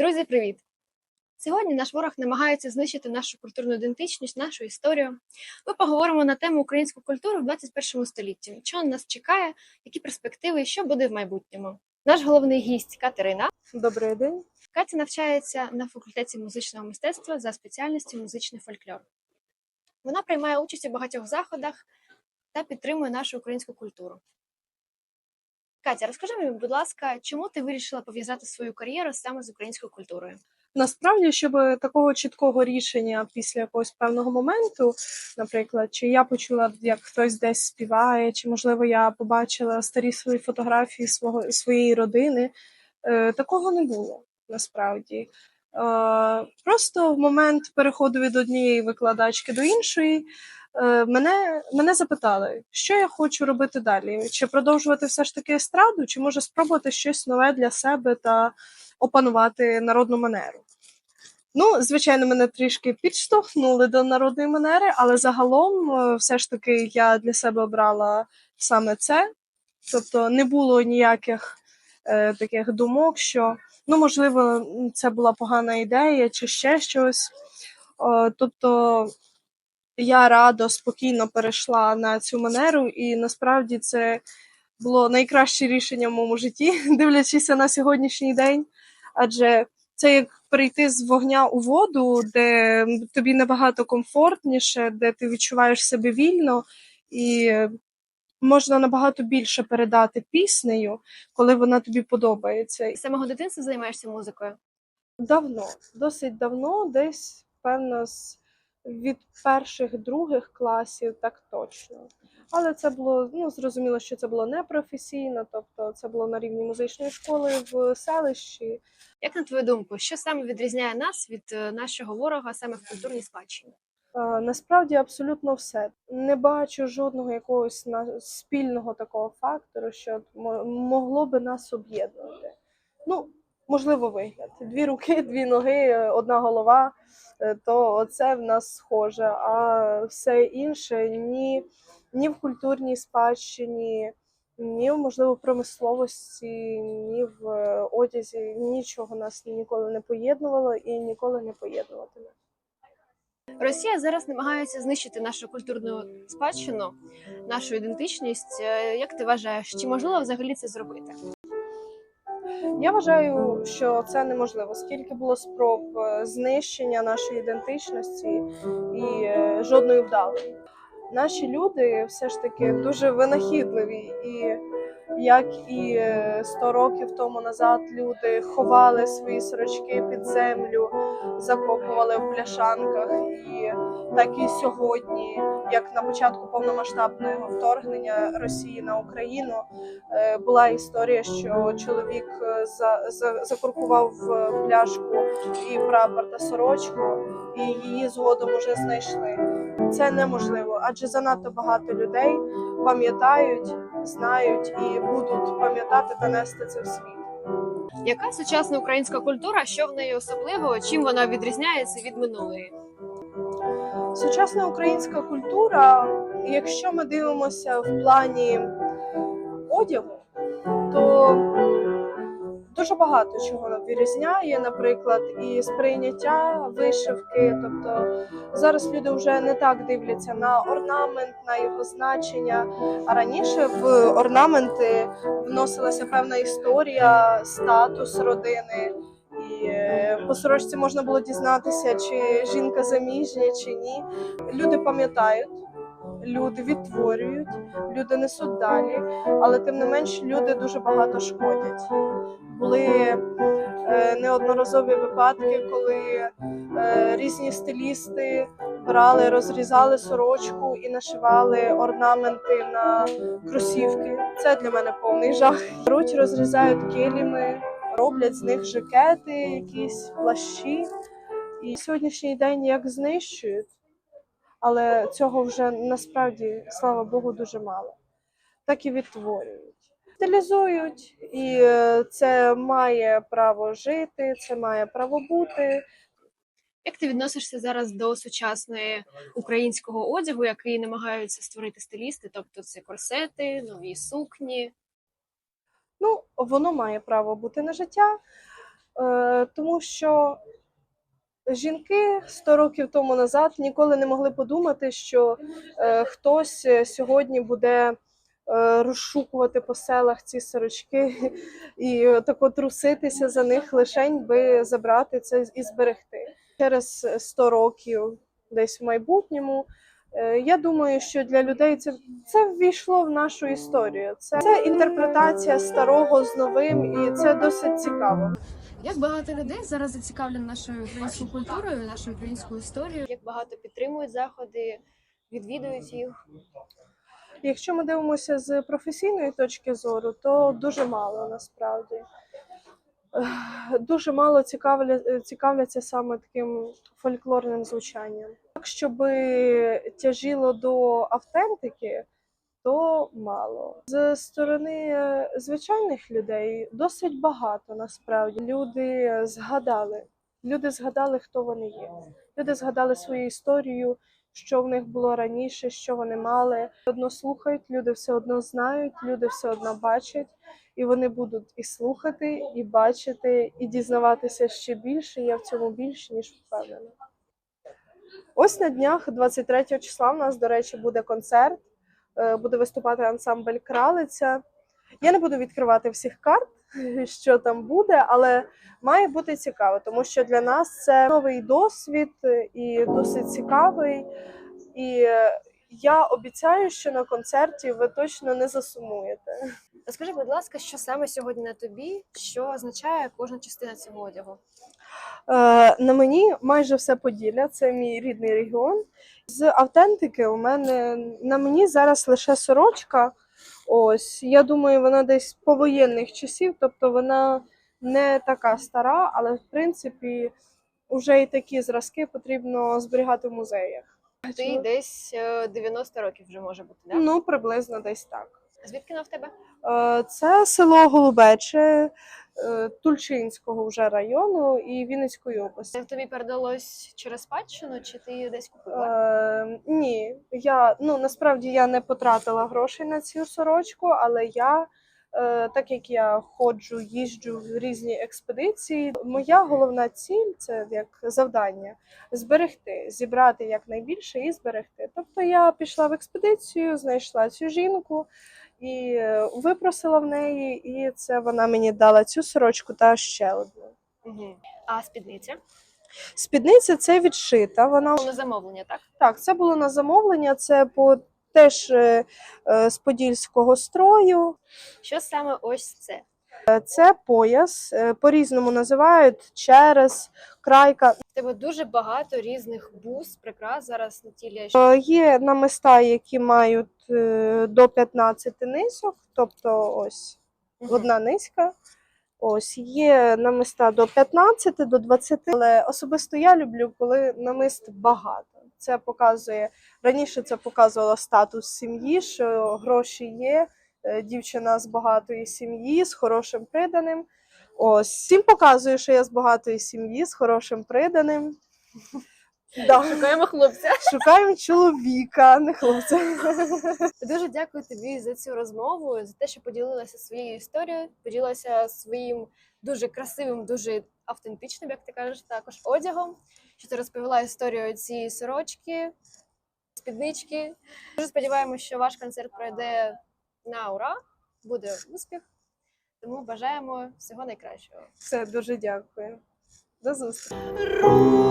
Друзі, привіт! Сьогодні наш ворог намагається знищити нашу культурну ідентичність, нашу історію. Ми поговоримо на тему українську культуру в 21 столітті. Що нас чекає, які перспективи і що буде в майбутньому. Наш головний гість Катерина. Добрий день. Катя навчається на факультеті музичного мистецтва за спеціальністю музичний фольклор. Вона приймає участь у багатьох заходах та підтримує нашу українську культуру. Катя, розкажи мені, будь ласка, чому ти вирішила пов'язати свою кар'єру саме з українською культурою? Насправді, щоб такого чіткого рішення після якогось певного моменту, наприклад, чи я почула, як хтось десь співає, чи можливо я побачила старі свої фотографії свого своєї родини, е, такого не було насправді. Е, Просто в момент переходу від однієї викладачки до іншої. Е, Мене, мене запитали, що я хочу робити далі, чи продовжувати все ж таки естраду, чи може спробувати щось нове для себе та опанувати народну манеру. Ну, звичайно, мене трішки підштовхнули до народної манери, але загалом, е, все ж таки, я для себе обрала саме це. Тобто не було ніяких е, таких думок, що ну, можливо, це була погана ідея чи ще щось. Е, тобто я радо, спокійно перейшла на цю манеру, і насправді це було найкраще рішення в моєму житті, дивлячись на сьогоднішній день. Адже це як перейти з вогня у воду, де тобі набагато комфортніше, де ти відчуваєш себе вільно, і можна набагато більше передати піснею, коли вона тобі подобається. З самого дитинства займаєшся музикою? Давно, досить давно, десь певно з від перших других класів, так точно. Але це було ну зрозуміло, що це було не професійно, тобто це було на рівні музичної школи в селищі. Як на твою думку, що саме відрізняє нас від е, нашого ворога саме в культурній спадщині? Насправді абсолютно все. Не бачу жодного якогось спільного такого фактору, що мо- могло би нас об'єднувати. Ну, можливо, вигляд. Дві руки, дві ноги, одна голова, е, то оце в нас схоже. А все інше ні, ні в культурній спадщині, ні, в можливо, промисловості, ні в е, одязі. Нічого нас ніколи не поєднувало і ніколи не поєднуватиме. Росія зараз намагається знищити нашу культурну спадщину, нашу ідентичність. Е, Як ти вважаєш, чи можливо взагалі це зробити? Я вважаю, що це неможливо. Скільки було спроб е, знищення нашої ідентичності і е, жодної вдалої. Наші люди все ж таки дуже винахідливі, і як і е, 100 років тому назад люди ховали свої сорочки під землю, закопували в пляшанках, і так і сьогодні, як на початку повномасштабного вторгнення Росії на Україну, е, була історія, що чоловік е, за, за, закуркував в пляшку і прапор та сорочку, і її згодом уже знайшли. Це неможливо, адже занадто багато людей пам'ятають, знають і будуть пам'ятати та нести це в світ. Яка сучасна українська культура? Що в неї особливого? Чим вона відрізняється від минулої? Сучасна українська культура, якщо ми дивимося в плані одягу, то дуже багато чого нам вирізняє, наприклад, і сприйняття вишивки. Тобто зараз люди вже не так дивляться на орнамент, на його значення. А раніше в орнаменти вносилася певна історія, статус родини. І е, по сорочці можна було дізнатися, чи жінка заміжня, чи ні. Люди пам'ятають, люди відтворюють, люди несуть далі, але тим не менш люди дуже багато шкодять. Були е, неодноразові випадки, коли е, різні стилісти брали, розрізали сорочку і нашивали орнаменти на кросівки. Це для мене повний жах. Беруть, розрізають киліми, роблять з них жакети, якісь плащі. І сьогоднішній день як знищують, але цього вже насправді, слава Богу, дуже мало. Так і відтворюють. Стилізують, і е, це має право жити, це має право бути. Як ти відносишся зараз до сучасної українського одягу, який намагаються створити стилісти? Тобто це корсети, нові сукні? Ну, воно має право бути на життя. Е, тому що жінки 100 років тому назад ніколи не могли подумати, що е, хтось сьогодні буде розшукувати по селах ці сорочки і е, тако труситися за них лишень би забрати це і зберегти. Через 100 років, десь в майбутньому. е, Я думаю, що для людей це, це ввійшло в нашу історію. Це, це інтерпретація старого з новим, і це досить цікаво. Як багато людей зараз зацікавлені нашою українською культурою, нашою українською історією? Як багато підтримують заходи, відвідують їх? Якщо ми дивимося з професійної точки зору, то дуже мало насправді. Дуже мало цікавля, цікавляться саме таким фольклорним звучанням. Так, щоб тяжило до автентики, то мало. З сторони звичайних людей досить багато насправді. Люди згадали. Люди згадали, хто вони є. Люди згадали свою історію, що в них було раніше, що вони мали. Одно слухають, люди все одно знають, люди все одно бачать, і вони будуть і слухати, і бачити, і дізнаватися ще більше. Я в цьому більше ніж впевнена. Ось на днях, 23 числа, в нас, до речі, буде концерт. Е, Буде виступати ансамбль Кралиця. Я не буду відкривати всіх карт, що там буде, але має бути цікаво, тому що для нас це новий досвід і досить цікавий. І е, я обіцяю, що на концерті ви точно не засумуєте. Розкажи, будь ласка, що саме сьогодні на тобі, що означає кожна частина цього одягу? Е, на мені майже все Поділля, це мій рідний регіон. З автентики у мене на мені зараз лише сорочка. Ось, я думаю, вона десь повоєнних часів, тобто вона не така стара, але в принципі вже і такі зразки потрібно зберігати в музеях. Ти десь е, 90 років вже може бути, да? Ну, приблизно десь так. Звідки на в тебе? Е, Це село Голубече е, Тульчинського вже району і Вінницької області. Це тобі передалось через спадщину, чи ти її десь купила? Е, ні, я ну насправді я не потратила грошей на цю сорочку, але я, е, так як я ходжу, їжджу в різні експедиції, моя головна ціль це як завдання зберегти, зібрати якнайбільше і зберегти. Тобто я пішла в експедицію, знайшла цю жінку і е, випросила в неї, і це вона мені дала цю сорочку та ще одну. Угу. А спідниця? Спідниця це відшита. Вона На замовлення, так? Так, це було на замовлення, це по теж е, е, з подільського строю. Що саме ось це? Е, Це пояс, е, по-різному називають через крайка. В тебе дуже багато різних бус, прикрас зараз на тілі. Е, Є намиста, які мають до 15 низок, тобто ось одна низька. Ось є намиста до 15, до 20, але особисто я люблю, коли намист багато. Це показує раніше. Це показувало статус сім'ї, що гроші є, дівчина з багатої сім'ї, з хорошим приданим. Ось всім показує, що я з багатої сім'ї, з хорошим приданим. Да. Шукаємо хлопця. Шукаємо чоловіка, не хлопця. Дуже дякую тобі за цю розмову, за те, що поділилася своєю історією, поділилася своїм дуже красивим, дуже автентичним, як ти кажеш, також одягом. Що ти розповіла історію цієї сорочки, спіднички. Дуже сподіваємося, що ваш концерт пройде на ура, буде успіх. Тому бажаємо всього найкращого. Все, дуже дякую. До зустрічі.